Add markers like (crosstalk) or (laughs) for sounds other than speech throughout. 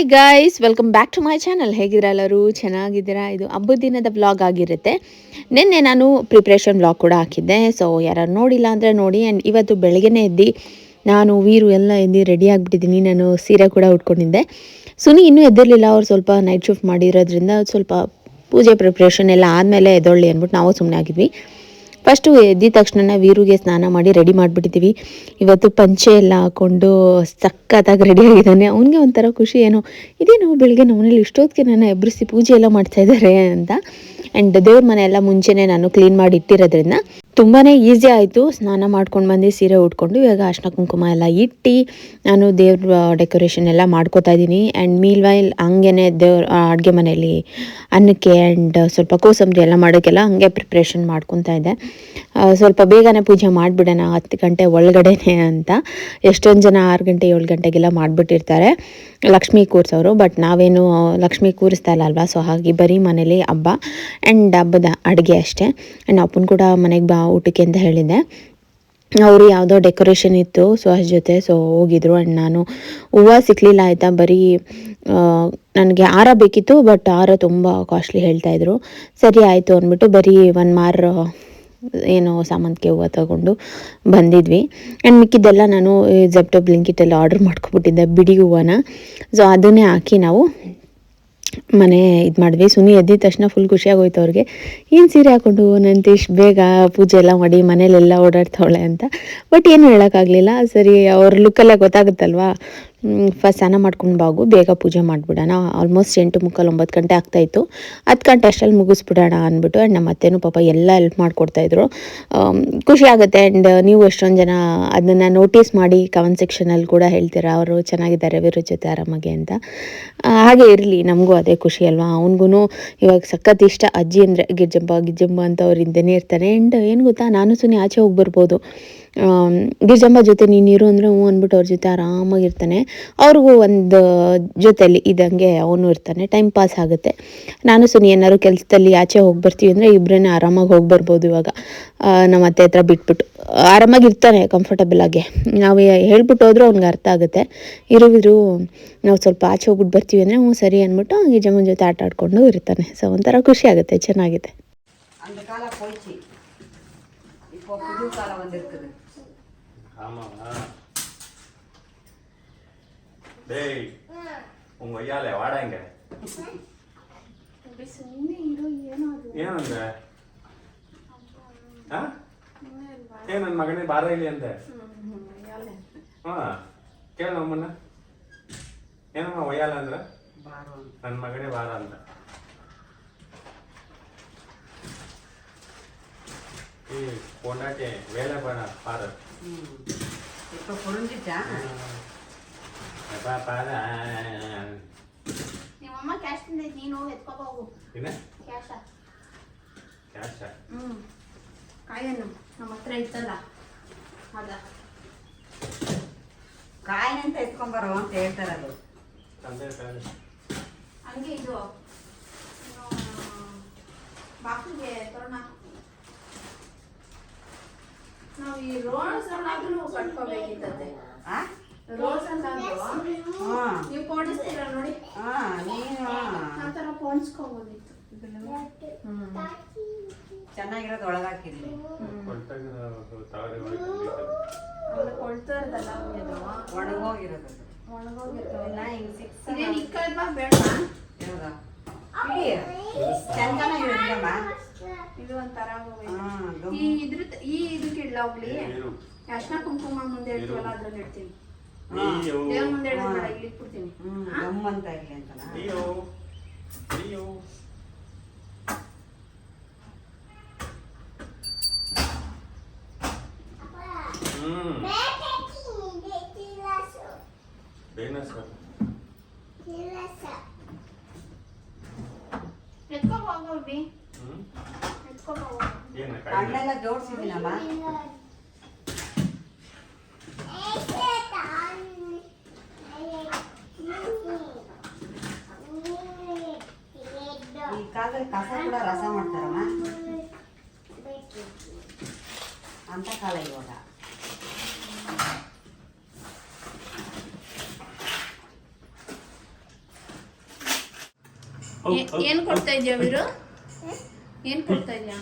Hi guys welcome back to my channel ಹೇಗಿದ್ದೀರಾ ಎಲ್ಲರೂ? ಚೆನ್ನಾಗಿದ್ದೀರಾ? ಇದು ಹಬ್ಬದ ದಿನದ ವ್ಲಾಗ್ ಆಗಿರುತ್ತೆ. ನಿನ್ನೆ ನಾನು ಪ್ರಿಪ್ರೇಷನ್ ವ್ಲಾಗ್ ಕೂಡ ಹಾಕಿದ್ದೆ. ಸೊ ಯಾರು ನೋಡಿಲ್ಲ ಅಂದರೆ ನೋಡಿ. ಆ್ಯಂಡ್ ಇವತ್ತು ಬೆಳಗ್ಗೆನೇ ಎದ್ದು ನಾನು, ವೀರು ಎಲ್ಲ ಎದ್ದು ರೆಡಿ ಆಗಿಬಿಟ್ಟಿದ್ದೀನಿ. ನಾನು ಸೀರೆ ಕೂಡ ಉಟ್ಕೊಂಡಿದ್ದೆ. ಸುನಿ ಇನ್ನೂ ಎದ್ದಿರಲಿಲ್ಲ. ಅವ್ರು ಸ್ವಲ್ಪ ನೈಟ್ ಶಿಫ್ಟ್ ಮಾಡಿರೋದ್ರಿಂದ ಸ್ವಲ್ಪ ಪೂಜೆ ಪ್ರಿಪ್ರೇಷನ್ ಎಲ್ಲ ಆದಮೇಲೆ ಎದ್ದೊಳ್ಳಿ ಅಂದ್ಬಿಟ್ಟು ನಾವು ಸುಮ್ಮನೆ ಆಗಿದ್ವಿ. ಫಸ್ಟು ಎದ್ದಿದ ತಕ್ಷಣ ವೀರುಗೆ ಸ್ನಾನ ಮಾಡಿ ರೆಡಿ ಮಾಡಿಬಿಟ್ಟಿದ್ದೀವಿ ಇವತ್ತು ಪಂಚೆ ಎಲ್ಲ ಹಾಕ್ಕೊಂಡು ಸಖತ್ತಾಗಿ ರೆಡಿ ಆಗಿದ್ದಾನೆ. ಅವನಿಗೆ ಒಂಥರ ಖುಷಿ ಏನೋ, ಇದೇನೋ ಬೆಳಗ್ಗೆ ನಮ್ಮನೇಲಿ ಇಷ್ಟೊತ್ತಿಗೆ ನನ್ನ ಎಬ್ಬರಿಸಿ ಪೂಜೆ ಎಲ್ಲ ಮಾಡ್ತಾಯಿದ್ದಾರೆ ಅಂತ. ಆ್ಯಂಡ್ ದೇವ್ರ ಮನೆಯೆಲ್ಲ ಎಲ್ಲ ಮುಂಚೆನೇ ನಾನು ಕ್ಲೀನ್ ಮಾಡಿ ಇಟ್ಟಿರೋದ್ರಿಂದ ತುಂಬಾ ಈಸಿ ಆಯಿತು. ಸ್ನಾನ ಮಾಡ್ಕೊಂಡು ಬಂದು ಸೀರೆ ಉಟ್ಕೊಂಡು ಇವಾಗ ಅರ್ಶಿನ ಕುಂಕುಮ ಎಲ್ಲ ಇಟ್ಟು ನಾನು ದೇವ್ರ ಡೆಕೋರೇಷನ್ ಎಲ್ಲ ಮಾಡ್ಕೋತಾ ಇದ್ದೀನಿ. ಆ್ಯಂಡ್ ಮೀಲ್ ವೈಲ್ ಹಂಗೇನೆ ದೇವ್ರ ಅಡುಗೆ ಮನೆಯಲ್ಲಿ ಅನ್ನಕ್ಕೆ ಆ್ಯಂಡ್ ಸ್ವಲ್ಪ ಕೋಸಂಬರಿ ಎಲ್ಲ ಮಾಡೋಕ್ಕೆಲ್ಲ ಹಂಗೆ ಪ್ರಿಪ್ರೇಷನ್ ಮಾಡ್ಕೊತಾ ಇದ್ದೆ. ಸ್ವಲ್ಪ ಬೇಗನೆ ಪೂಜೆ ಮಾಡಿಬಿಡೋಣ, ಹತ್ತು ಗಂಟೆ ಒಳಗಡೆನೆ ಅಂತ. ಎಷ್ಟೊಂದು ಜನ ಆರು ಗಂಟೆ, ಏಳು ಗಂಟೆಗೆಲ್ಲ ಮಾಡಿಬಿಟ್ಟಿರ್ತಾರೆ. ಲಕ್ಷ್ಮಿ ಕೂರಿಸೋರು ಬಟ್ ನಾವೇನು, ಲಕ್ಷ್ಮಿ ಕೂರಿಸ್ತಾ ಇಲ್ಲ ಅಲ್ವಾ? ಸೊ ಹಾಗೆ ಬರೀ ಮನೇಲಿ ಹಬ್ಬ. ಆ್ಯಂಡ್ ಡಬ್ಬದ ಅಡುಗೆ ಅಷ್ಟೇ. ಆ್ಯಂಡ್ ಅಪ್ಪನ ಕೂಡ ಮನೆಗೆ ಬಾ ಊಟಕ್ಕೆ ಅಂತ ಹೇಳಿದ್ದೆ. ಅವರು ಯಾವುದೋ ಡೆಕೋರೇಷನ್ ಇತ್ತು ಸೊ ಅದ್ರ ಜೊತೆ ಸೊ ಹೋಗಿದ್ರು. ಆ್ಯಂಡ್ ನಾನು ಹೂವು ಸಿಕ್ಕಲಿಲ್ಲ ಆಯಿತಾ? ಬರೀ ನನಗೆ ಹಾರ ಬೇಕಿತ್ತು ಬಟ್ ಹಾರ ತುಂಬ ಕಾಸ್ಟ್ಲಿ ಹೇಳ್ತಾಯಿದ್ರು ಸರಿ ಆಯಿತು ಅಂದ್ಬಿಟ್ಟು ಬರೀ ಒನ್ ಮಾರ್, ಏನೋ ಸಾಮಂತಿಗೆ ಹೂವು ತಗೊಂಡು ಬಂದಿದ್ವಿ. ಆ್ಯಂಡ್ ಮಿಕ್ಕಿದ್ದೆಲ್ಲ ನಾನು ಜೆಪ್ಟೋ ಬ್ಲಿಂಕಿಟಲ್ಲಿ ಆರ್ಡ್ರ್ ಮಾಡ್ಕೊಬಿಟ್ಟಿದ್ದೆ ಬಿಡಿ ಹೂವನ. ಸೊ ಅದನ್ನೇ ಹಾಕಿ ನಾವು ಮನೆ ಇದು ಮಾಡಿದ್ವಿ. ಸುನಿ ಎದ್ದಿದ ತಕ್ಷಣ ಫುಲ್ ಖುಷಿಯಾಗೋಯ್ತು ಅವ್ರಿಗೆ. ಏನು ಸೀರೆ ಹಾಕೊಂಡು ನಂತೀಶ್ ಬೇಗ ಪೂಜೆ ಎಲ್ಲ ಮಾಡಿ, ಮನೇಲೆಲ್ಲ ಓಡಾಡ್ತಾವಳೆ ಅಂತ. ಬಟ್ ಏನು ಹೇಳೋಕ್ಕಾಗಲಿಲ್ಲ. ಸರಿ, ಅವ್ರ ಲುಕ್ಕಲ್ಲೇ ಗೊತ್ತಾಗುತ್ತಲ್ವಾ? ಫಸ್ಟ್ ಸ್ನಾನ ಮಾಡ್ಕೊಂಡು ಬಾಗು, ಬೇಗ ಪೂಜೆ ಮಾಡಿಬಿಡೋಣ. ಆಲ್ಮೋಸ್ಟ್ ಎಂಟು ಮುಕ್ಕಾಲು ಒಂಬತ್ತು ಗಂಟೆ ಆಗ್ತಾಯಿತ್ತು ಹತ್ತು ಗಂಟೆ ಅಷ್ಟರಲ್ಲಿ ಮುಗಿಸ್ಬಿಡೋಣ ಅಂದ್ಬಿಟ್ಟು ಆ್ಯಂಡ್ ನಮ್ಮ ಅತ್ತೆನೂ ಪಾಪ ಎಲ್ಲ ಹೆಲ್ಪ್ ಮಾಡಿಕೊಡ್ತಾಯಿದ್ರು ಖುಷಿ ಆಗುತ್ತೆ ಆ್ಯಂಡ್ ನೀವು ಎಷ್ಟೊಂದು ಜನ ಅದನ್ನು ನೋಟಿಸ್ ಮಾಡಿ ಕಮೆಂಟ್ ಸೆಕ್ಷನಲ್ಲಿ ಕೂಡ ಹೇಳ್ತೀರಾ? ಅವರು ಚೆನ್ನಾಗಿದ್ದಾರೆ ಬೇರೆ ಜೊತೆ ಆರಾಮಾಗಿ ಅಂತ. ಹಾಗೆ ಇರಲಿ, ನಮಗೂ ಅದೇ ಖುಷಿ ಅಲ್ವಾ? ಅವನಿಗೂ ಇವಾಗ ಸಖತ್ ಇಷ್ಟ. ಅಜ್ಜಿ ಅಂದರೆ ಗಿಜ್ಜಂಬ ಗಿಜ್ಜಂಬ ಅಂತ ಅವ್ರು ಹಿಂದೆನೇ ಇರ್ತಾರೆ ಆ್ಯಂಡ್ ಏನು ಗೊತ್ತಾ? ನಾನು ಸುನಿ ಆಚೆ ಹೋಗಿ ಬರ್ಬೋದು ಆಮ್, ಗಿರ್ಜಮ್ಮ ಜೊತೆ ನೀನು ಇರು ಅಂದರೆ ಹ್ಞೂ ಅಂದ್ಬಿಟ್ಟು ಅವ್ರ ಜೊತೆ ಆರಾಮಾಗಿರ್ತಾನೆ ಅವ್ರಿಗೂ ಒಂದು ಜೊತೆಲಿ ಇದ್ದಂಗೆ ಅವನು ಇರ್ತಾನೆ ಟೈಮ್ ಪಾಸ್ ಆಗುತ್ತೆ ನಾನು ಸುನಿ ಏನಾದ್ರು ಕೆಲಸದಲ್ಲಿ ಆಚೆ ಹೋಗಿ ಬರ್ತೀವಿ ಅಂದರೆ ಇಬ್ಬರೇ ಆರಾಮಾಗಿ ಹೋಗಿ ಬರ್ಬೋದು ಇವಾಗ ಆ, ನಮ್ಮ ಅತ್ತೆ ಹತ್ರ ಬಿಟ್ಬಿಟ್ಟು ಆರಾಮಾಗಿ ಇರ್ತಾನೆ ಕಂಫರ್ಟಬಲ್ ಆಗಿ ನಾವು ಹೇಳ್ಬಿಟ್ಟು ಹೋದ್ರೂ ಅವ್ನಿಗೆ ಅರ್ಥ ಆಗುತ್ತೆ ಇರುವಿರು ನಾವು ಸ್ವಲ್ಪ ಆಚೆ ಹೋಗ್ಬಿಟ್ಟು ಬರ್ತೀವಿ ಅಂದರೆ ಹ್ಞೂ ಸರಿ ಅಂದ್ಬಿಟ್ಟು ಗಿಜಮ್ಮನ ಜೊತೆ ಆಟ ಆಡ್ಕೊಂಡು ಇರ್ತಾನೆ ಸೊ ಒಂಥರ ಖುಷಿ ಆಗುತ್ತೆ ಚೆನ್ನಾಗಿದೆ அந்த காலம் போயிடுச்சு இப்போ புது காலம் வந்திருக்குது ஆமாவா டேய் உங்க ஐயால வாடா இங்க ಏನ್ ಅಂದೆ ಆ? ಏ ನನ್ನ ಮಗನೇ ಬಾರ ಇಲ್ಲಿ ಅಂದೆ ಹಾ ಕೇಳ ನಮ್ಮನ್ನ ಏನಮ್ಮ ಒಯ್ಯಾಲ ಅಂದ್ರ பாரம் ನನ್ನ ಮಗನೇ ಬಾರ ಅಂತ ಈ பொண்டாட்டி வேலை பண்ண பாரு ம். இப்போ புரிஞ்சிச்சா ಬಾ ಪಾರ ನಿಮ್ಮಮ್ಮ ಕ್ಯಾಶ್ ತಂದೈತಿ ನೀನು ಎತ್ಕೊಬ ಹೋಗು ಇನ್ನ ಕ್ಯಾಶ ಕ್ಯಾಶ ಹ್ಞೂ ಕಾಯನ್ನು ನಮ್ಮ ಹತ್ರ ಇತ್ತಲ್ಲ ಅದ ಕಾಯಿನಂತ ಎತ್ಕೊಂಬರೋ ಅಂತ ಹೇಳ್ತಾರದು ತಂದೆ ತಂದೆ ಹಂಗೆ ಇದು ಬಾಕ್ಲಿಗೆ ತರೋಣ ನಾವು ಈ ರೋಡ್ಸ್ ಕಟ್ಕೋಬೇಕಿತ್ತಂತೆ. ಹಾಂ. ನೀವು ಪೋಣಿಸ್ತೀರ ನೋಡಿ? ಹಾಂ ನೀನು ಆ ಥರ ಪೋಣಿಸ್ಕೋಬೋದಿತ್ತು ಚೆನ್ನಾಗಿರೋದು ಒಳಗಾಕಿದ್ವಿ ಕೊಳ್ತಾಗ ತಾವರೆ ಒಳಗೆ ಅದು ಕೊಳ್ತಾ ಇರ್ತಲ್ಲ ಇದು ಒಣಗೋಗಿರೋದು ಒಣಗೋಗಿರ್ತವೆ ಇಲ್ಲ ಹಿಂಗೆ ಸಿಕ್ಸ್ ಇದೇನು ಇಕ್ಕಲ್ವಾ ಬೇಡ. ಯಾವ್ದು ಇಡಿ ಚೆನ್ನಾಗಿರೋದಿಲ್ಲಮ್ಮ ಇದು ಒಂಥರ ಆಗೋಗೈತೆ. ಈ ಇದ್ರ ಈ ಇದಕ್ಕೆ ಇಡ್ಲ ಹೋಗ್ಲಿ? ಅರ್ಶಿನ ಕುಂಕುಮ ಮುಂದೆ ಇಡ್ತೀವಲ್ಲ ಅದ್ರಲ್ಲಿ ಇಡ್ತೀನಿ. ದೇವ್ರ ಮುಂದೆ ಇಡೋದ್ ಬೇಡ ಇಲ್ಲಿ ಇಟ್ಬಿಡ್ತೀನಿ. ಗಮ್ ಅಂತ ಇರಲಿ ಅಂತನಾ? ಎತ್ಕೊ ಏನ ಹಣ್ಣೆಲ್ಲ ಜೋಡಿಸಿದ್ದೀನಮ್ಮ. ಈ ಕಾಲದಲ್ಲಿ ಕಸ ಕೂಡ ರಸ ಮಾಡ್ತಾರಮ್ಮ. ಅಂತ ಕಾಲ ಇವಾಗ. ಏನು ಕೊಡ್ತಾ ಇದೆಯಾ ವೀರು? ಏನು ಕೊಡ್ತಾ ಇದೆಯಾ?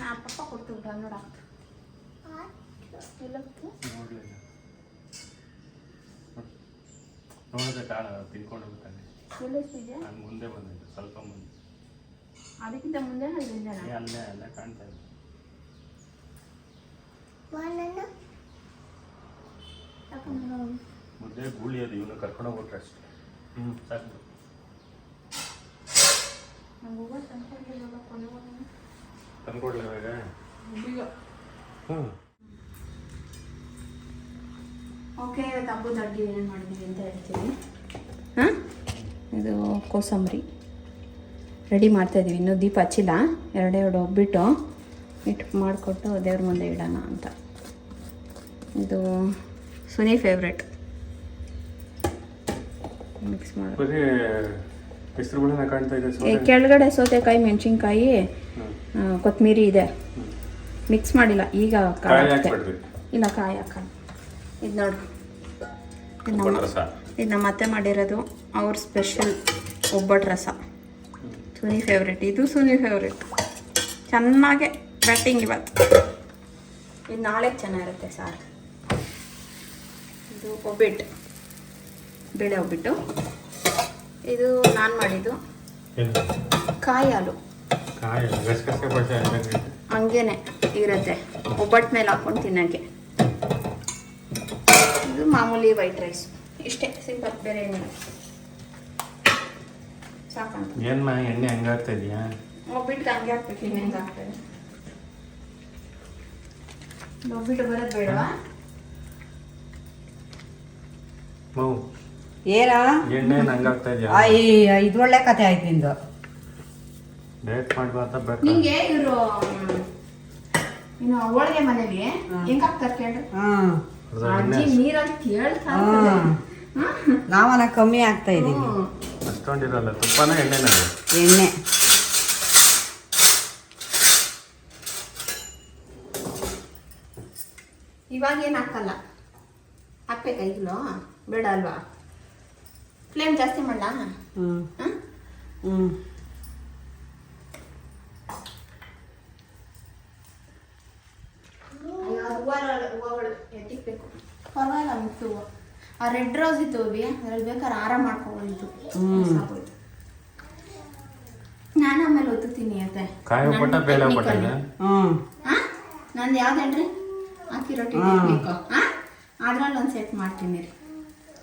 ನಾ ಪಪ್ಪ ಕೊಡ್ತೀವಿ ನೋಡ. ನೋಡಿದ್ರೆ ಕಾಳ ತಿನ್ಕೊಂಡು ಹೋಗ್ತಾನೆ. ನಾನು ಮುಂದೆ ಬಂದಿದ್ದೆ ಸ್ವಲ್ಪ ಮುಂದೆ ಅದಕ್ಕಿಂತ ಮುಂದೆ ಅಲ್ಲೇ ಅಲ್ಲೇ ಕಾಣ್ತಾ ಇದೆ. ಮುದ್ದೆ ಗೂಳಿ ಅದು ಇವನು ಕರ್ಕೊಂಡು ಹೋಗ್ಬಿಟ್ರೆ ಅಷ್ಟೇ. ಹ್ಞೂ ಸಾಕು ತಂದ್ಕೊಡ್ಲಿ ಇವಾಗ ಹ್ಞೂ ಓಕೆ ಇವತ್ತು ಹಬ್ಬದ ಅಡುಗೆ ಏನೇನು ಮಾಡಿದ್ದೀವಿ ಅಂತ ಹೇಳ್ತೀನಿ ಹಾಂ ಇದು ಕೋಸಂಬರಿ ರೆಡಿ ಮಾಡ್ತಾಯಿದ್ದೀವಿ ಇನ್ನೂ ದೀಪ ಹಚ್ಚಿಲ್ಲ ಎರಡೆರಡು ಒಬ್ಬಿಟ್ಟು ಇಟ್ಟು ಮಾಡಿಕೊಟ್ಟು ದೇವ್ರ ಮುಂದೆ ಇಡೋಣ ಅಂತ ಇದು ಸುನಿ ಫೇವ್ರೆಟ್ ಮಿಕ್ಸ್ ಮಾಡಿ ಕೆಳಗಡೆ ಸೌತೆಕಾಯಿ ಮೆಣಸಿನ್ಕಾಯಿ ಕೊತ್ತಂಬರಿ ಇದೆ. ಮಿಕ್ಸ್ ಮಾಡಿಲ್ಲ ಈಗ ಇಲ್ಲ ಕಾಯಿ ಹಾಕಲ್ಲ. ಇದು ನೋಡು. ಇದು ನಮ್ಮ ಒಬ್ಬಟ್ಟು ಇದು ನಮ್ಮ ಅತ್ತೆ ಮಾಡಿರೋದು. ಅವ್ರ ಸ್ಪೆಷಲ್ ಒಬ್ಬಟ್ಟು ರಸ. ಸುನಿ ಫೇವ್ರೆಟ್ ಇದು ಸುನಿ ಫೇವ್ರೆಟ್ ಚೆನ್ನಾಗೆ ಬ್ಯಾಟಿಂಗ್ ಇವತ್ತು. ಇದು ನಾಳೆ ಚೆನ್ನಾಗಿರುತ್ತೆ ಸಾರು. ಇದು ಒಬ್ಬಿಟ್ಟು. ಬೇಳೆ ಒಬ್ಬಿಟ್ಟು. ಇದು ನಾನು ಮಾಡಿದ್ದು. ಕಾಯಿ ಹಾಲು. ಹಂಗೇನೆ ಇರುತ್ತೆ. ಒಬ್ಬಟ್ಟು ಮೇಲೆ ಹಾಕೊಂಡು ತಿನ್ನೋಕ್ಕೆ. ಇದು ಮಾಮೂಲಿ ವೈಟ್ ರೈಸ್ ಇಷ್ಟೇ ಸಿಂಪಲ್ ಬೇರೆ ಏನಿಲ್ಲ. ಸಾಕಂತ. ಏನು ಮಾ ಎಣ್ಣೆ ಹಂಗಾಗ್ತಾ ಇದೆಯಾ? ಒಬ್ಬಿಟ್ಟು ಹಂಗೆ ಹಾಕ್ಬೇಕು ಇನ್ನೇನು ಹಾಕ್ತೇವೆ ಒಬ್ಬಿಟ್ಟು ಬರೋದು ಬೇಡವಾ? ಮೌ ಏನ? ಎಣ್ಣೆ ಹಂಗಾಗ್ತಾ ಇದೆಯಾ? ಅಯ್ಯ ಇದು ಒಳ್ಳೆ ಕತೆ ಆಯ್ತು ನಿಂದು. ಡೇಟ್ ಮಾಡ್ಬಾರ್ದ ಬೇಕು ನಿಂಗೆ ಇವರು ಇನ್ನು ಹೋಳಿಗೆ ಮನೇಲಿ ಹೆಂಗಾಗ್ತಾರೆ ಹಾಕ್ತಾರೆ ಕೇಳ್ರಿ ಅಜ್ಜಿ ನೀರಲ್ಲಿ ಕೇಳ್ತಾ. ನಾವನ ಕಮ್ಮಿ ಆಗ್ತಾ ಇದೀವಿ. ಅಷ್ಟೊಂದಿರಲ್ಲ ತುಪ್ಪನ ಎಣ್ಣೆನ ಎಣ್ಣೆ. ಇವಾಗ ಏನು ಹಾಕಲ್ಲ? ಹಾಕ್ಬೇಕಾ ಈಗಲೂ? ಬೇಡ ಅಲ್ವಾ? ಫ್ಲೇಮ್ ಜಾಸ್ತಿ ಮಾಡಲಾ? ಹ್ಮ್. ಹ್ಞೂ ಎತ್ತಿಕ್ಬೇಕು ಪರವಾಗಿಲ್ಲ ಮಿಕ್ಸು ಆ ರೆಡ್ ರೋಸ್ ಇತ್ತು ಹೋಗಿ ಅದ್ರಲ್ಲಿ ಬೇಕಾದ್ರೆ ಆರಾಮ ಸಾಕೋಯ್ತು. ನಾನು ಆಮೇಲೆ ಒತ್ತುತ್ತೀನಿ ಅತ್ತೆ. ನಂದು ಯಾವ್ದೇನ್ರಿ ಅಕ್ಕಿ ರೊಟ್ಟಿ ಬೇಕು ಹಾಂ ಅದ್ರಲ್ಲಿ ಒಂದು ಸೆಟ್ ಮಾಡ್ತೀನಿ ರೀ.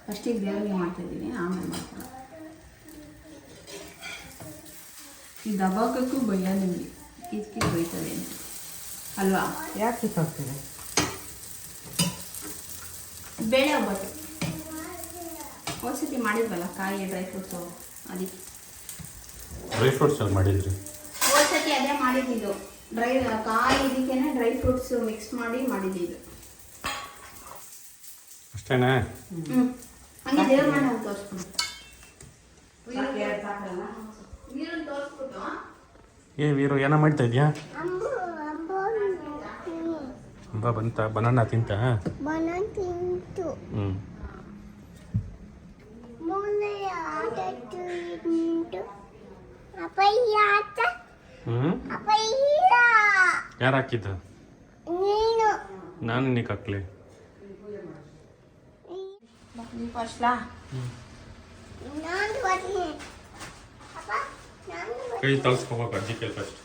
ಫಸ್ಟಿಗೆ ದೇವ್ರಿಗೆ ಮಾಡ್ತಾಯಿದ್ದೀನಿ ಆಮೇಲೆ ಮಾಡ್ತಾರೆ ಈ ದಬಾಕಕ್ಕೂ ಭಯ ನಿಮಗೆ. ಕಿತ್ಕಿ ಬೈತದೆ ಅಂತ. ಅಲ್ವಾ? ಯಾಕೆ ಕಿತ್ತಾಗ್ತದೆ ಬೇಳೆ ಒಬ್ಬಟ್ಟು. ಒಂದ್ಸತಿ ಮಾಡಿದ್ವಲ್ಲ ಕಾಯಿ ಡ್ರೈ ಫ್ರೂಟ್ಸು ಅದಕ್ಕೆ ಡ್ರೈ ಫ್ರೂಟ್ಸ್ ಅಲ್ಲಿ ಮಾಡಿದ್ರಿ? ಒಂದ್ಸತಿ ಅದೇ ಮಾಡಿದ್ದು. ಡ್ರೈ ಕಾಯಿ ಇದಕ್ಕೇನೆ ಡ್ರೈ ಫ್ರೂಟ್ಸ್ ಮಿಕ್ಸ್ ಮಾಡಿ ಮಾಡಿದ್ದು. ಅಷ್ಟೇನಾ? ಹ್ಞೂ ಏ ವೀರು ಏನೋ ಮಾಡ್ತಾ ಇದೆಯಾ? ಅಂಬ ಬಂತ ಬನಾನ ತಿಂತ? ಹ್ಞೂ ಯಾರು ಹಾಕಿದ್ದು? ನೀನು. ನಾನು ನಿನಗೆ ಹಾಕ್ಲಿ. ದೀಪ ಅಷ್ಟಲಾ ನಾನು ಬರ್ತೀನಿ ಅಪ್ಪ ನಾನು ಕೈ ತಲ್ಸ್ಕೋಬೇಕು ಅಜ್ಜಿ ಕೈ ಫಸ್ಟ್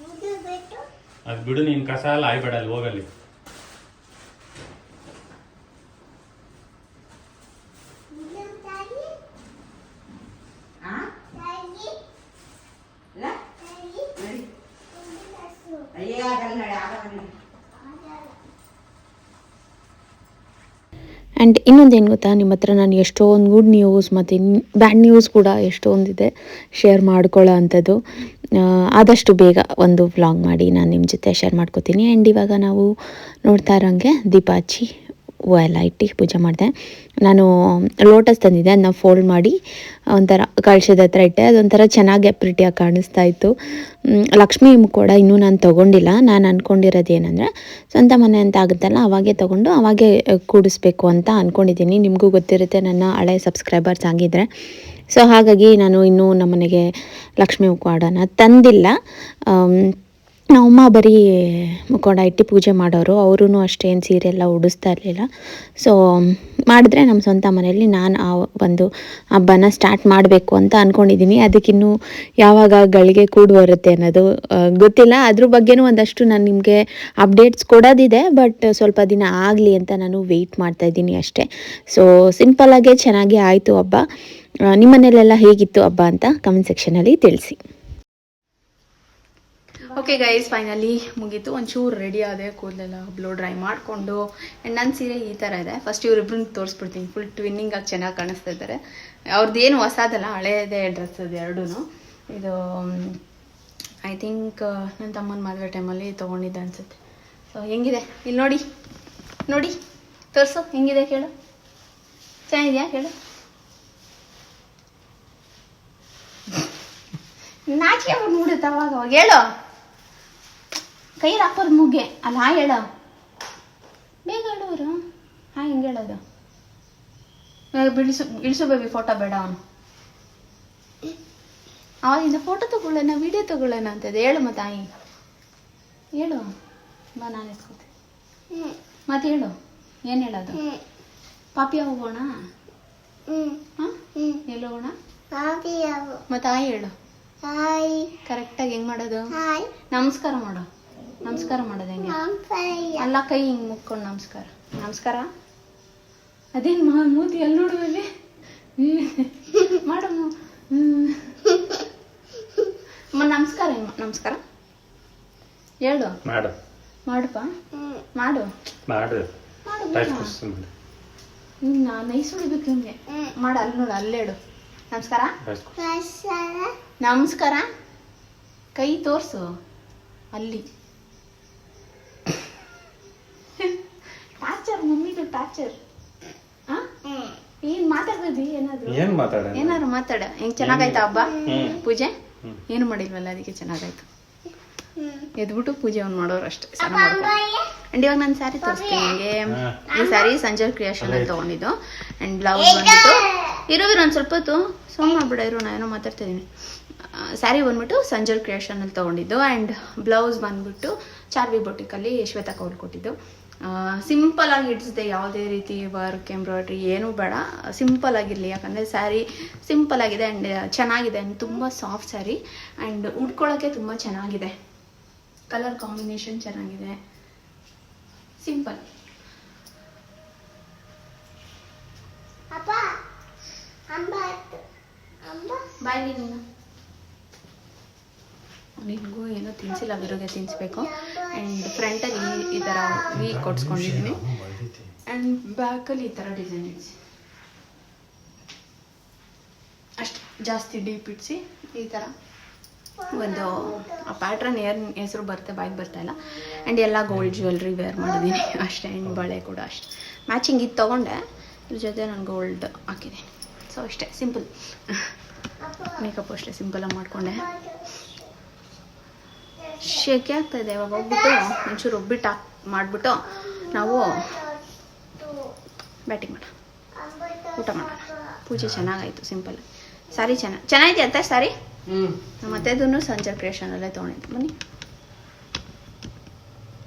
ಬರ್ತೀನಿ ಬಿಟ್ಟು ಅದು ಬಿಡು ನೀನು ಕಸ ಎಲ್ಲ ಆಯ್ಬೇಡ ಅಲ್ಲಿ ಹೋಗಲ್ಲಿ ಇದು ತಾಯಿ ತಾಯಿ ತಾಯಿ ಇದು ಹಸು. ಆಗಲ್ಲ. ಆ್ಯಂಡ್ ಇನ್ನೊಂದೇನು ಗೊತ್ತಾ? ನಿಮ್ಮ ಹತ್ರ ನಾನು ಎಷ್ಟೊಂದು ಗುಡ್ ನ್ಯೂಸ್ ಮತ್ತು ಬ್ಯಾಡ್ ನ್ಯೂಸ್ ಕೂಡ ಎಷ್ಟೊಂದಿದೆ ಶೇರ್ ಮಾಡ್ಕೊಳ್ಳೋ ಅಂಥದ್ದು ಆದಷ್ಟು ಬೇಗ ಒಂದು ವ್ಲಾಗ್ ಮಾಡಿ ನಾನು ನಿಮ್ಮ ಜೊತೆ ಶೇರ್ ಮಾಡ್ಕೋತೀನಿ. ಆ್ಯಂಡ್ ಇವಾಗ ನಾವು ನೋಡ್ತಾ ಇರೋಂಗೆ ದೀಪಾಚಿ ಹೂವು ಎಲ್ಲ ಇಟ್ಟು ಪೂಜೆ ಮಾಡಿದೆ. ನಾನು ಲೋಟಸ್ ತಂದಿದ್ದೆ ಅದನ್ನ ಫೋಲ್ಡ್ ಮಾಡಿ ಒಂಥರ ಕಳಶದ ಹತ್ರ ಇಟ್ಟೆ. ಅದೊಂಥರ ಚೆನ್ನಾಗಿ ಪ್ರಿಟಿಯಾಗಿ ಕಾಣಿಸ್ತಾ ಇತ್ತು. ಲಕ್ಷ್ಮೀ ಕೂಡ ಇನ್ನೂ ನಾನು ತೊಗೊಂಡಿಲ್ಲ. ನಾನು ಅಂದ್ಕೊಂಡಿರೋದು ಏನಂದರೆ ಸ್ವಂತ ಮನೆ ಅಂತ ಆಗುತ್ತಲ್ಲ ಅವಾಗೆ ತೊಗೊಂಡು ಅವಾಗೆ ಕೂಡಿಸ್ಬೇಕು ಅಂತ ಅಂದ್ಕೊಂಡಿದ್ದೀನಿ ನಿಮಗೂ ಗೊತ್ತಿರುತ್ತೆ ನನ್ನ ಹಳೆ ಸಬ್ಸ್ಕ್ರೈಬರ್ಸ್ ಆಗಿದ್ದರೆ ಸೊ ಹಾಗಾಗಿ ನಾನು ಇನ್ನೂ ನಮ್ಮನೆಗೆ ಲಕ್ಷ್ಮಿ ಮುಖವಾಡನ ತಂದಿಲ್ಲ. ಆಮ್, ನಮ್ಮಮ್ಮ ಬರೀ ಮುಖಂಡ ಇಟ್ಟು ಪೂಜೆ ಮಾಡೋರು ಅವರೂ ಅಷ್ಟೇನು ಸೀರೆ ಎಲ್ಲ ಉಡಿಸ್ತಾ ಇರಲಿಲ್ಲ. ಸೊ ಮಾಡಿದ್ರೆ ನಮ್ಮ ಸ್ವಂತ ಮನೆಯಲ್ಲಿ ನಾನು ಆ ಒಂದು ಹಬ್ಬನ ಸ್ಟಾರ್ಟ್ ಮಾಡಬೇಕು ಅಂತ ಅಂದ್ಕೊಂಡಿದ್ದೀನಿ ಅದಕ್ಕಿನ್ನೂ ಯಾವಾಗ ಗಳಿಗೆ ಕೂಡು ಬರುತ್ತೆ ಅನ್ನೋದು ಗೊತ್ತಿಲ್ಲ. ಅದ್ರ ಬಗ್ಗೆನೂ ಒಂದಷ್ಟು ನಾನು ನಿಮಗೆ ಅಪ್ಡೇಟ್ಸ್ ಕೊಡೋದಿದೆ ಬಟ್ ಸ್ವಲ್ಪ ದಿನ ಆಗಲಿ ಅಂತ ನಾನು ವೆಯ್ಟ್ ಮಾಡ್ತಾ ಇದ್ದೀನಿ ಅಷ್ಟೇ. ಸೊ ಸಿಂಪಲ್ಲಾಗೆ ಚೆನ್ನಾಗಿ ಆಯಿತು ಹಬ್ಬ. ನಿಮ್ಮನೇಲೆಲ್ಲ ಹೇಗಿತ್ತು ಹಬ್ಬ ಅಂತ ಕಮೆಂಟ್ ಸೆಕ್ಷನಲ್ಲಿ ತಿಳಿಸಿ. ಓಕೆ ಗೈಸ್ ಫೈನಲಿ ಮುಗೀತು. ಒಂಚೂರು ರೆಡಿ ಆದೆ, ಕೂದಲೆಲ್ಲ ಬ್ಲೋ ಡ್ರೈ ಮಾಡಿಕೊಂಡು. ಆ್ಯಂಡ್ ನನ್ನ ಸೀರೆ ಈ ಥರ ಇದೆ. ಫಸ್ಟ್ ಇವರಿಬ್ರನ್ನ ತೋರಿಸ್ಬಿಡ್ತೀನಿ. ಫುಲ್ ಟ್ವಿನ್ನಿಂಗ್ ಆಗಿ ಚೆನ್ನಾಗಿ ಕಾಣಿಸ್ತಾ ಇದ್ದಾರೆ ಅವ್ರದ್ದೇನು ಹೊಸದಲ್ಲ ಹಳೆಯದೇ ಡ್ರೆಸ್ ಅದು ಎರಡೂ ಇದು ಐ ಥಿಂಕ್ ನನ್ನ ತಮ್ಮನ ಮದುವೆ ಟೈಮಲ್ಲಿ ತೊಗೊಂಡಿದ್ದೆ ಅನಿಸುತ್ತೆ. ಸೊ ಹೆಂಗಿದೆ? ಇಲ್ಲಿ ನೋಡಿ. ನೋಡಿ. ತೋರಿಸು, ಹೆಂಗಿದೆ ಕೇಳು. ಚೆನ್ನಾಗಿದೆಯಾ ಕೇಳು. ನಾಚಿಕೆ ಅವ್ರು ಅವಾಗ ಅವಾಗ. ಹೇಳು. ಕೈ ಹಾಕೋರು ಮುಗೆ. ಅಲ್ಲ ಹಾಯ್ ಹೇಳ. ಬೇಗ ಹೇಳೋರು ಹಾಯ್ ಹಿಂಗೆ ಹೇಳೋದು. ಬಿಡಿಸು ಇಳಿಸು ಬೇಬಿ ಫೋಟೋ ಬೇಡ ಅವನು. ಅವಾಗಿಂದ ಫೋಟೋ ತಗೊಳ್ಳೋಣ ವಿಡಿಯೋ ತಗೊಳ್ಳೋಣ ಅಂತದ್ದು ಹೇಳು ಮತ್ತೆ ತಾಯಿ ಹೇಳು. ಬಾ ನಾನು ಎಸ್ಕೊತೀನಿ ಮತ್ತೆ ಹೇಳು. ಏನು ಹೇಳೋದು? ಪಾಪಿಯ ಹೋಗೋಣ? ಹಾಂ? ಹ್ಮ್ ಎಲ್ಲಿ ಹೋಗೋಣ? ಹಾಯ್ ಮತ್ತೆ ತಾಯಿ ಹೇಳು. ಹಾಯ್. ಕರೆಕ್ಟಾಗಿ ಹೆಂಗೆ ಮಾಡೋದು? ಹಾಯ್. ನಮಸ್ಕಾರ ಮಾಡು. ನಮಸ್ಕಾರ ಮಾಡೋದು ಹೆಂಗೆ? ಅಲ್ಲ ಕೈ ಹಿಂಗೆ ಮುಕ್ಕೊಂಡು ನಮಸ್ಕಾರ. ನಮಸ್ಕಾರ? ಅದೇನು ಮಾ ಮೂತಿ ಎಲ್ಲಿ ನೋಡುವಲ್ಲಿ ಮಾಡು ಮು- ಹ್ಮ್. ಅಮ್ಮ ನಮಸ್ಕಾರ ನಮಸ್ಕಾರ. ಹೇಳು. ಮಾಡು. ಮಾಡಪ್ಪ? ಹ್ಮ್. ಮಾಡು. ಮಾಡು. ನೈಸ್ ಹೊಡಿಬೇಕು ಹಿಂಗೆ ಹ್ಮ್. ಮಾಡು ಅಲ್ಲಿ ನೋಡು ಅಲ್ಲೇ ಹೇಳು. ನಮಸ್ಕಾರ. ನಮಸ್ಕಾರ. ಕೈ ತೋರ್ಸು. ಅಲ್ಲಿ. ಟಾರ್ಚರ್ ಮಮ್ಮಿದು ಟಾರ್ಚರ್ ಏನ್ ಮಾತಾಡ್ತಿದ್ದಿ? ಏನಾದ್ರು? ಏನ್ ಮಾತಾಡ ಏನಾದ್ರು ಮಾತಾಡ. ಹೆಂಗ್ ಚೆನ್ನಾಗಾಯ್ತಾ ಹಬ್ಬ. ಪೂಜೆ. ಏನು ಮಾಡಿಲ್ವಲ್ಲ ಅದಕ್ಕೆ ಚೆನ್ನಾಗಾಯ್ತು? ಎದ್ಬಿಟ್ಟು ಪೂಜೆ ಅವ್ನು ಮಾಡೋರು ಅಷ್ಟೇ. ಅಂಡ್ ಇವಾಗ ನಾನು ಸ್ಯಾರಿ ತೋರಿಸ್ತೀನಿ ನಿಮಗೆ ಈ ಸ್ಯಾರಿ ಸಂಜೆ ಕ್ರಿಯೇಷನ್ ಅಲ್ಲಿ ತಗೊಂಡಿದ್ದು. ಅಂಡ್ ಬ್ಲೌಸ್ ಬಂದ್ಬಿಟ್ಟು ಇರೋವಿರ ಒಂದ್ ಸ್ವಲ್ಪ ಹೊತ್ತು. ಸೋಮ್ ಮಾಡ್ಬಿಡ ಇರೋ ನಾನು ಏನೋ ಮಾತಾಡ್ತಾ ಇದೀನಿ. ಸ್ಯಾರಿ ಬಂದ್ಬಿಟ್ಟು ಸಂಜಲ್ ಕ್ರಿಯೇಷನ್ ಅಲ್ಲಿ ತಗೊಂಡಿದ್ದು. ಅಂಡ್ ಬ್ಲೌಸ್ ಬಂದ್ಬಿಟ್ಟು ಚಾರ್ವಿ ಬೊಟಿಕಲ್ಲಿ ಶ್ವೇತಾ ಕೌಲ್ ಕೊಟ್ಟಿದ್ದು. ಸಿಂಪಲ್ ಆಗಿ ಇಡಿಸಿದೆ ಯಾವುದೇ ರೀತಿ ವರ್ಕ್ ಎಂಬ್ರಾಯ್ಡ್ರಿ ಏನೂ ಬೇಡ. ಸಿಂಪಲ್ ಆಗಿರಲಿ. ಯಾಕಂದರೆ ಸ್ಯಾರಿ ಸಿಂಪಲ್ ಆಗಿದೆ ಆ್ಯಂಡ್ ಚೆನ್ನಾಗಿದೆ ಆ್ಯಂಡ್ ತುಂಬ ಸಾಫ್ಟ್ ಸ್ಯಾರಿ ಆ್ಯಂಡ್ ಉಟ್ಕೊಳ್ಳೋಕ್ಕೆ ತುಂಬ ಚೆನ್ನಾಗಿದೆ. ಕಲರ್ ಕಾಂಬಿನೇಷನ್ ಚೆನ್ನಾಗಿದೆ. ಸಿಂಪಲ್ ಬಾಯ್ ನೀನು ನಿನಗೂ ಏನೋ ತಿನ್ಸಿಲ್ಲ ಬಿರುಗೆ ತಿನ್ನಿಸ್ಬೇಕು ಆ್ಯಂಡ್ ಫ್ರಂಟಲ್ಲಿ ಈ ಥರ ವಿ ಕೊಡ್ಸ್ಕೊಂಡಿದ್ದೀನಿ ಆ್ಯಂಡ್ ಬ್ಯಾಕಲ್ಲಿ ಈ ಥರ ಡಿಸೈನ್ ಇಡಿಸಿ. ಅಷ್ಟು ಜಾಸ್ತಿ ಡೀಪ್ ಇಡಿಸಿ ಈ ಥರ ಒಂದು ಆ ಪ್ಯಾಟ್ರನ್ ಏನು ಹೆಸರು ಬರುತ್ತೆ ಬಾಯ್ ಬರ್ತಾ ಇಲ್ಲ. ಆ್ಯಂಡ್ ಎಲ್ಲ ಗೋಲ್ಡ್ ಜ್ಯುವೆಲ್ರಿ ವೇರ್ ಮಾಡಿದ್ದೀನಿ ಅಷ್ಟೇ ಆ್ಯಂಡ್ ಬಳೆ ಕೂಡ ಅಷ್ಟೆ. ಮ್ಯಾಚಿಂಗ್ ಇದು ತೊಗೊಂಡೆ. ಇದ್ರ ಜೊತೆ ನಾನು ಗೋಲ್ಡ್ ಹಾಕಿದ್ದೀನಿ ಸೊ ಅಷ್ಟೇ ಸಿಂಪಲ್ ಮೇಕಪ್ ಅಷ್ಟೇ ಸಿಂಪಲಾಗಿ ಮಾಡಿಕೊಂಡೆ. ಶೆಕೆ ಆಗ್ತಾ ಇದೆ ಇವಾಗ ಹೋಗ್ಬಿಟ್ಟು ಒಂಚೂರು ಒಬ್ಬಿಟ್ಟು ಹಾಕ್ ಮಾಡಿಬಿಟ್ಟು ನಾವು ಬ್ಯಾಟಿಂಗ್ ಮಾಡೋಣ. ಊಟ ಮಾಡೋಣ. ಪೂಜೆ ಚೆನ್ನಾಗಾಯ್ತು ಸಿಂಪಲ್ ಸಾರಿ ಚೆನ್ನಾಗಿ ಚೆನ್ನಾಗಿದೆ ಅಂತ ಸಾರಿ? ಹ್ಮ್. ನಮ್ಮ ಅತ್ತೆದೂ ಸಂಜೆ ಕ್ರಿಯೇಷನಲ್ಲೇ ತೊಗೊಂಡಿದ್ದು. ಬನ್ನಿ.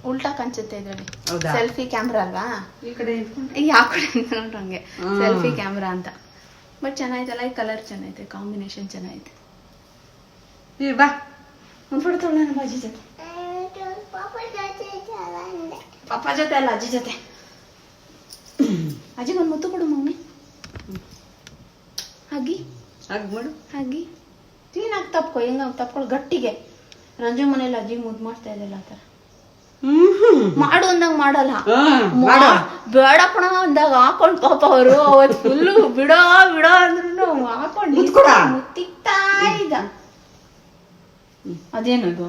ಉಲ್ಟಾ ಕಾಣಿಸುತ್ತೆ ಇದರಲ್ಲಿ? ಸೆಲ್ಫಿ ಕ್ಯಾಮ್ರಾ ಅಲ್ವಾ? ಈ ಕಡೆ ಯಾವ ಕಡೆ ನೋಡ್ರಂಗೆ ಹಂಗೆ. ಸೆಲ್ಫಿ ಕ್ಯಾಮ್ರಾ ಅಂತ. ಬಟ್ ಚೆನ್ನಾಯ್ತಲ್ಲ ಈ ಕಲರ್ ಚೆನ್ನಾಗಿದೆ ಕಾಂಬಿನೇಷನ್ ಚೆನ್ನಾಗಿದೆ. ಬಾ. ಒಂದು ಫೋಟೋ ತೊಗೊಳ್ಳೋಣ ಅಜ್ಜಿ ಜೊತೆ. ಪಾಪ ಜಾತಿ ಚಲಂದೆ ಪಪ್ಪ ಜೊತೆ ಅಲ್ಲ ಅಜ್ಜಿ ಜೊತೆ. ಅಜ್ಜಿಗೆ ಒಂದು ಮುತ್ತು ಕೊಡು ಮಮ್ಮಿ. ಹಾಗಿ. ಹಾಗೆ ಮಾಡು. ಹಾಗಿ. ಕ್ಲೀನಾಗಿ ತಪ್ಕೊ ಹೆಂಗ ತಪ್ಕೊಳ್ಳಿ ಗಟ್ಟಿಗೆ. ರಂಜು ಮನೇಲಿ ಅಜ್ಜಿ ಮುದ್ದು ಮಾಡ್ತಾ ಇದ್ದಿಲ್ಲ ಆ ಥರ. ಹ್ಮ್. ಮಾಡು ಅಂದಾಗ ಮಾಡಲ್ಲ. ಬೇಡ ಕಣ ಅಂದಾಗ ಹಾಕೊಂಡ್ ಪಾಪ ಅವರು. ಅವತ್ತು ಫುಲ್ಲು ಬಿಡೋ ಬಿಡೋ ಅಂದ್ರು ಹಾಕೊಂಡು ಮುತ್ತ್ ಕೊಡ. ಮುತ್ತಿಕ್ತಾ ಇದ್ದ. ಅದೇನದು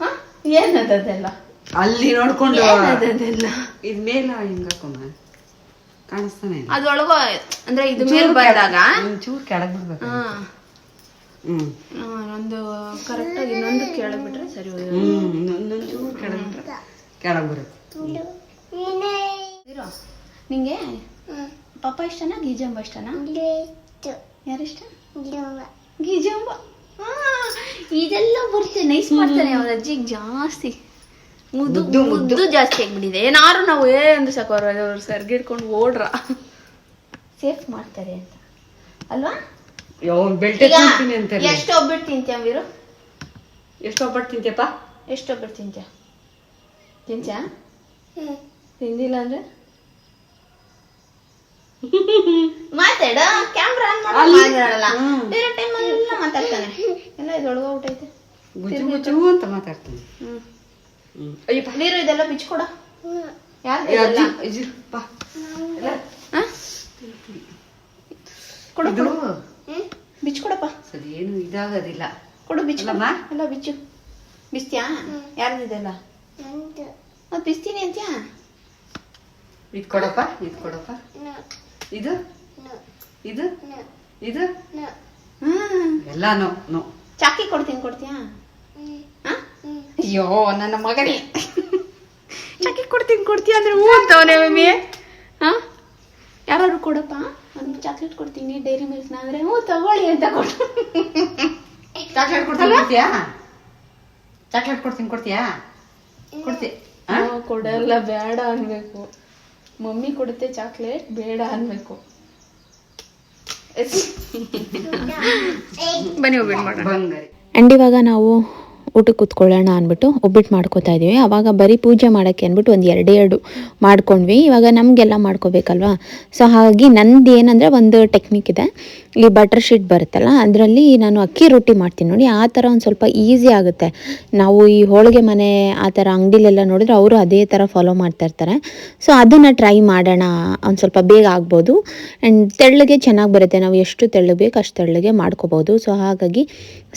ಹ? ಏನದು ಅದೆಲ್ಲ ಅಲ್ಲಿ ನೋಡ್ಕೊಂಡು ಅದೆಲ್ಲ ಇದ್ ಮೇಲ ಹಿಂಗ ಹಾಕೋಣ ಕಾಣಿಸ್ತಾನೆ. ಅದ್ರೊಳಗ ಅಂದ್ರೆ ಇದು ಮೇಲೆ ಬಂದಾಗ? ಚೂರ್ ಕೆಳಗ್ ಬರ್ಬೇಕು ಹಾ. ಹ್ಮ್. ಒಂದು ಕರೆಕ್ಟ್ ಆಗಿ ಇನ್ನೊಂದು ಬಿಟ್ರೆ ಸರಿ ಹೋಗುತ್ತೆ. ಹ್ಮ್ ಚೂರ್ ಕೆಳಗೆ ಬಿಟ್ರೆ ಕೆಳಗೆ ಬರುತ್ತೆ. ನೀನೇ ನಿಂಗೆ? ಪಾಪ ಇಷ್ಟನಾ ಗೀಜಂಬ ಇಷ್ಟನಾ? ಯಾರಿಷ್ಟ? ಗೀಜಂಬ? ಇದೆಲ್ಲ ಬರುತ್ತೆ. ನೈಸ್ ಮಾಡ್ತಾನೆ ಅವ್ರ ಅಜ್ಜಿಗೆ ಜಾಸ್ತಿ. ಮುದ್ದು ಮುದ್ದು ಜಾಸ್ತಿ ಆಗ್ಬಿಟ್ಟಿದೆ. ಏನಾರು ನಾವು ಏ ಅಂದ್ರೆ ಸಾಕು ಅವ್ರು ಸರ್ಗಿಡ್ಕೊಂಡು ಓಡ್ರ. ಸೇಫ್ ಮಾಡ್ತಾರೆ ಅಂತ. ಅಲ್ವಾ? ಎಷ್ಟು ಒಬ್ಬಟ್ಟು ತಿಂತ್ಯಾ ವೀರು? ಎಷ್ಟು ಒಬ್ಬಟ್ಟು ತಿಂತೀಯಪ್ಪ? ಎಷ್ಟು ಒಬ್ಬಟ್ಟು ತಿಂತ್ಯಾ? ತಿಂತ್ಯಾ? ತಿಂದಿಲ್ಲ ಅಂದ್ರೆ? ಮಾತಾಡ ಕ್ಯಾಮ್ರಾ ಆನ್ ಮಾತಾಡಲ್ಲ. ಬೇರೆ ಟೈಮ್ ಎಲ್ಲ ಮಾತಾಡ್ತಾನೆ. ಎಲ್ಲ ಊಟ ಐತೆ ಗುಜು ಗುಜು ಅಂತ ಮಾತಾಡ್ತಾನೆ. ನೀರು ಇದೆಲ್ಲ ಬಿಚ್ಕೊಡ. ಇದು? ಬಿಚ್ಕೊಡಪ್ಪ. ಸರಿ ಏನು ಇದಾಗೋದಿಲ್ಲ. ಕೊಡು ಬಿಚ್ಚು ಅಲ್ಲಮ್ಮ? ಎಲ್ಲ ಬಿಚ್ಚು. ಬಿಸ್ತ್ಯಾ? ಯಾರ್ದಿದೆಲ್ಲ ಮತ್ತೆ ಬಿಸ್ತೀನಿ ಅಂತ್ಯಾ? ಇದು ಕೊಡಪ್ಪ ಇದು ಕೊಡಪ್ಪ ನ ಇದು? ನ ಇದು? ನ ಇದು? ನ ಹ್ಮ್ ಎಲ್ಲ ನೋ ನೋ. ಚಾಕಿ ಕೊಡ್ತೀನಿ ಕೊಡ್ತೀಯಾ? ಅಯ್ಯೋ ನನ್ನ ಮಗನೇ. ಚಾಕಿ ಕೊಡ್ತೀನಿ ಕೊಡ್ತೀಯ ಅಂದ್ರೆ ಹೂ ಅಂತವನೇ ಮಮ್ಮಿ ಹಾ? ಯಾರು ಕೊಡಪ್ಪ? ಒಂದು ಚಾಕ್ಲೇಟ್ ಕೊಡ್ತೀನಿ ಡೈರಿ ಮಿಲ್ಕ್ನ ಅಂದ್ರೆ ಹ್ಞೂ ತಗೊಳ್ಳಿ ಅಂತ ಕೊಡು. ಚಾಕ್ಲೇಟ್ ಕೊಡ್ತೀನಿ ಕೊಡ್ತೀಯಾ? ಚಾಕ್ಲೇಟ್ ಕೊಡ್ತೀನಿ ಕೊಡ್ತೀಯಾ? ಕೊಡ್ತೀಯ? ಕೊಡಲ್ಲ ಬೇಡ ಅನ್ಬೇಕು. ಮಮ್ಮಿ ಕೊಡುತ್ತೆ ಚಾಕ್ಲೇಟ್ ಬೇಡ ಅನ್ಬೇಕು. ಬನ್ನಿ ಹೋಗ್ಬಿಟ್ಟು ಮಾಡೋಣ. ಆ್ಯಂಡ್ ಇವಾಗ ನಾವು ಊಟಕ್ಕೆ ಕೂತ್ಕೊಳ್ಳೋಣ ಅಂದ್ಬಿಟ್ಟು ಒಬ್ಬಿಟ್ಟು ಮಾಡ್ಕೋತಾ ಇದ್ದೀವಿ. ಆವಾಗ ಬರೀ ಪೂಜೆ ಮಾಡೋಕ್ಕೆ ಅಂದ್ಬಿಟ್ಟು ಒಂದು ಎರಡು ಮಾಡ್ಕೊಂಡ್ವಿ. ಇವಾಗ ನಮಗೆಲ್ಲ ಮಾಡ್ಕೋಬೇಕಲ್ವಾ? ಸೊ ಹಾಗಾಗಿ ನಂದು ಏನಂದರೆ ಒಂದು ಟೆಕ್ನಿಕ್ ಇದೆ. ಈ ಬಟರ್ ಶೀಟ್ ಬರುತ್ತಲ್ಲ, ಅದರಲ್ಲಿ ನಾನು ಅಕ್ಕಿ ರೊಟ್ಟಿ ಮಾಡ್ತೀನಿ ನೋಡಿ. ಆ ಥರ ಒಂದು ಸ್ವಲ್ಪ ಈಸಿ ಆಗುತ್ತೆ. ನಾವು ಈ ಹೋಳಿಗೆ ಮನೆ ಆ ಥರ ಅಂಗಡಿಲೆಲ್ಲ ನೋಡಿದ್ರೆ ಅವರು ಅದೇ ಥರ ಫಾಲೋ ಮಾಡ್ತಾ ಇರ್ತಾರೆ. ಸೊ ಅದನ್ನು ಟ್ರೈ ಮಾಡೋಣ. ಒಂದು ಸ್ವಲ್ಪ ಬೇಗ ಆಗ್ಬೋದು. ಆ್ಯಂಡ್ ತೆಳ್ಳಗೆ ಚೆನ್ನಾಗಿ ಬರುತ್ತೆ. ನಾವು ಎಷ್ಟು ತೆಳ್ಳಗೆ ಬೇಕು ಅಷ್ಟು ತೆಳ್ಳಗೆ ಮಾಡ್ಕೋಬೋದು. ಸೊ ಹಾಗಾಗಿ